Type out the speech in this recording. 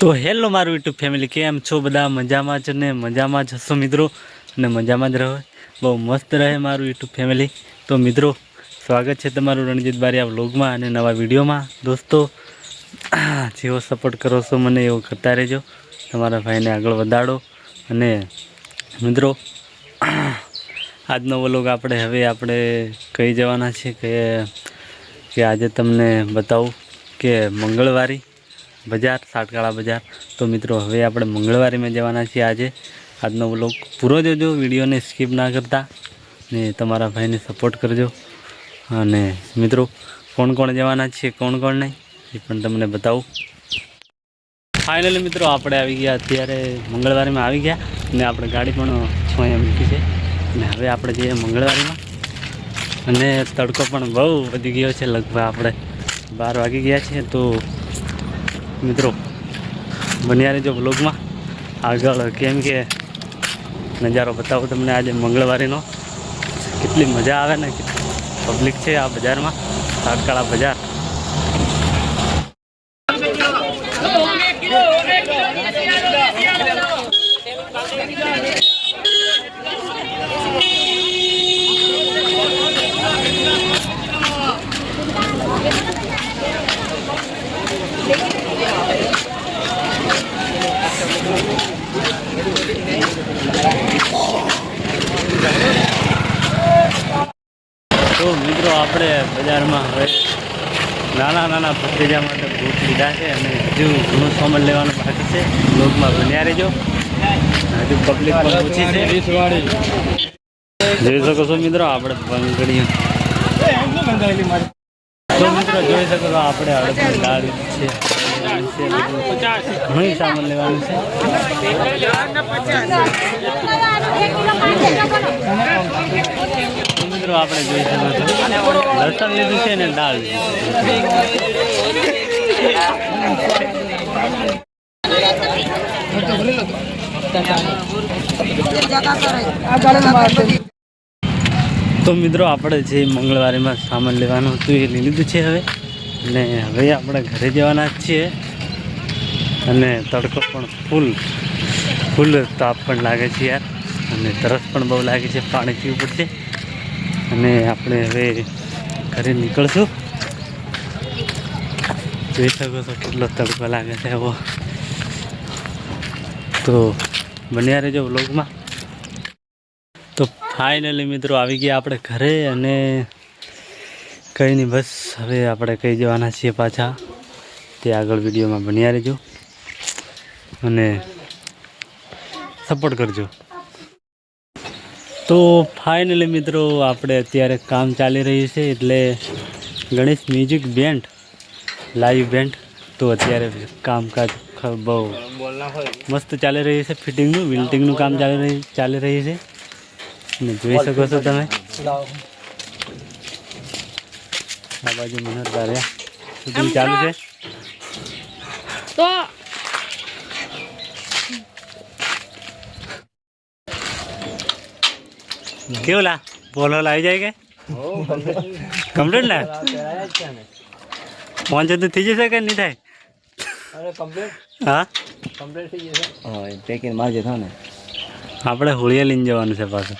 તો હેલો મારું YouTube family, કેમ છો બધા? મજામાં જ ને? મજામાં જ હશો મિત્રો? અને મજામાં જ રહો. બહુ મસ્ત રહે મારું યુટ્યુબ ફેમિલી. તો મિત્રો, સ્વાગત છે તમારું રણજીત બારિયા વ્લોગમાં અને નવા વિડીયોમાં. દોસ્તો, જેવો સપોર્ટ કરો છો મને, એવો કરતા રહેજો. તમારા ભાઈને આગળ વધાડો અને મિત્રો, આજનો વ્લોગ આપણે હવે આપણે કહી જવાના છે કે કે આજે તમને બતાવું કે મંગળવારી બજાર, સાટકાળા બજાર. તો મિત્રો, હવે આપણે મંગળવારીમાં જવાના છીએ આજે. આજનો બ્લોગ પૂરો જોજો, વિડીયોને સ્કીપ ના કરતા. ને તમારા ભાઈને સપોર્ટ કરજો. અને મિત્રો, કોણ કોણ જવાના છીએ કોણ કોણ નહીં, એ પણ તમને બતાવું. ફાઇનલી મિત્રો, આપણે આવી ગયા. અત્યારે મંગળવારીમાં આવી ગયા અને આપણે ગાડી પણ છોયા મૂકી છે. અને હવે આપણે જઈએ મંગળવારીમાં. અને તડકો પણ બહુ વધી ગયો છે. લગભગ આપણે બાર વાગી ગયા છે તો મિત્રો, બન્યા રહેજો બ્લોગમાં આગળ કેમ કે નજારો બતાવું તમને આજે મંગળવારીનો. કેટલી મજા આવે ને પબ્લિક છે આ બજારમાં. તાટકાળા બજાર તો મિત્રો આપણે બજારમાં હવે નાના નાના ભત્રીજા માટે બૂટ લીધા છે અને હજુ ઘણું સામાન લેવાનું બાકી છે. બ્લોગમાં બન્યા રહેજો. હજુ પબ્લિક પણ ઓછી છે. જોઈ શકો છો મિત્રો, આપણે બંગડીઓ. તો મિત્રો, જોઈ શકો છો, આપણે અડદની દાળ છે. ઘણી સામાન લેવાનું છે તો મિત્રો આપણે જોઈ શકો છો. લસણ લીધું છે ને દાળ તો મિત્રો, આપણે જે મંગળવારીમાં સામાન લેવાનું હતું એ લઈ લીધું છે હવે. અને હવે આપણે ઘરે જવાના છીએ. અને તડકો પણ ફૂલ ફૂલ તાપ પણ લાગે છે યાર. અને તરસ પણ બહુ લાગે છે પાણી પીવું પડશે અને આપણે હવે ઘરે નીકળશું. જોઈ શકો છો કેટલો તડકો લાગે છે એવો. તો બન્યા રહેજો વ્લોગમાં. તો ફાઇનલી મિત્રો આવી ગયા આપણે ઘરે અને કંઈ નહીં, બસ હવે આપણે કહી જવાના છીએ પાછા. તે આગળ વિડીયોમાં બન્યા રહેજો. અને સપોર્ટ કરજો. તો ફાઇનલી મિત્રો આપણે અત્યારે કામ ચાલી રહ્યું છે એટલે Ganesh music band live band તો અત્યારે કામકાજ બહુ મસ્ત ચાલી રહ્યું છે ફિટિંગનું વિલ્ટિંગનું કામ ચાલી રહ્યું ચાલી રહ્યું છે. ને જોઈ શકો છો તમે. આ બાજુ મનોહર ચાલુ છે. કેવું લા બોલો લાવી જાય કે? કમ્પ્લીટ ને? ફોન જતું થઈ જશે કે નહીં થાય? હા? પેકિંગ મારજે થો ને. આપણે હોળીએ લઈને જવાનું છે પાછું.